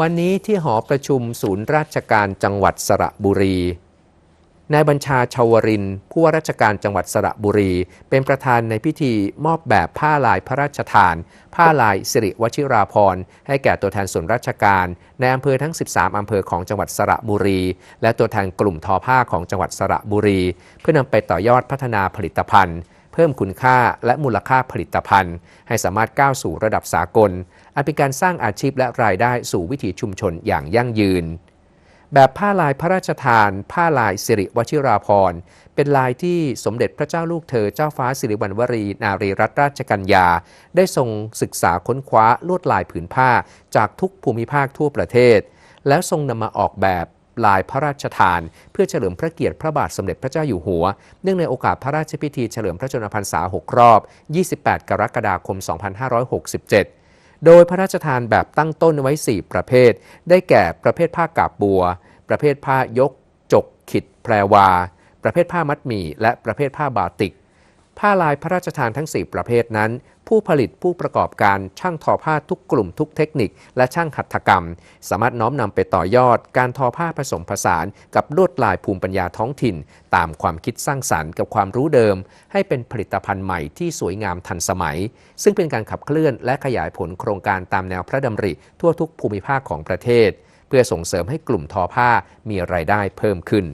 วันนี้ที่หอประชุมศูนย์ราชการจังหวัดสระบุรี นายบัญชาชาวรินผู้ว่าราชการจังหวัดสระบุรี เป็นประธานในพิธีมอบแบบผ้าลายพระราชทาน ผ้าลายสิริวชิราพรณ์ให้แก่ตัวแทนส่วนราชการ ในอำเภอทั้ง 13 อำเภอของจังหวัดสระบุรี และตัวแทนกลุ่มทอผ้าของจังหวัดสระบุรี เพื่อนำไปต่อยอดพัฒนาผลิตภัณฑ์ เพิ่มคุณค่าและมูลค่าผลิตภัณฑ์ ให้สามารถก้าวสู่ระดับสากลอาจเป็นการสร้างอาชีพและรายได้สู่วิถีชุมชนอย่างยั่งยืน แบบผ้าลายพระราชทาน ผ้าลายสิริวชิราพรณ์ เป็นลายที่สมเด็จพระเจ้าลูกเธอเจ้าฟ้าสิริวัณวรี นารีรัตนราชกัญญา ได้ทรงศึกษาค้นคว้าลวดลายผืนผ้าจากทุกภูมิภาคทั่วประเทศ แล้วทรงนำมาออกแบบ ลายพระราชทาน เพื่อเฉลิมพระเกียรติพระบาทสมเด็จพระเจ้าอยู่หัว เนื่องในโอกาสพระราชพิธีเฉลิมพระชนมพรรษา 6 รอบ 28 กรกฎาคม 2567 โดยพระราชทานแบบตั้งต้นไว้ 4 ประเภท ได้แก่ประเภทผ้ากาบบัว ประเภทผ้ายก จก ขิด แพรวา ประเภทผ้ามัดหมี่ และประเภทผ้าบาติก ผ้าลายพระราชทานทั้ง 4 ประเภทนั้น ผู้ผลิตผู้ประกอบการช่างทอผ้าทุกกลุ่มทุกเทคนิค และช่างหัตถกรรม สามารถน้อมนำไปต่อยอด การทอผ้าผสมผสาน กับลวดลายภูมิปัญญาท้องถิ่น ตามความคิดสร้างสรรค์กับความรู้เดิม ให้เป็นผลิตภัณฑ์ใหม่ที่สวยงามทันสมัย ซึ่งเป็นการขับเคลื่อนและขยายผลโครงการตามแนวพระดำริทั่วทุกภูมิภาคของประเทศ เพื่อส่งเสริมให้กลุ่มทอผ้ามีรายได้เพิ่มขึ้น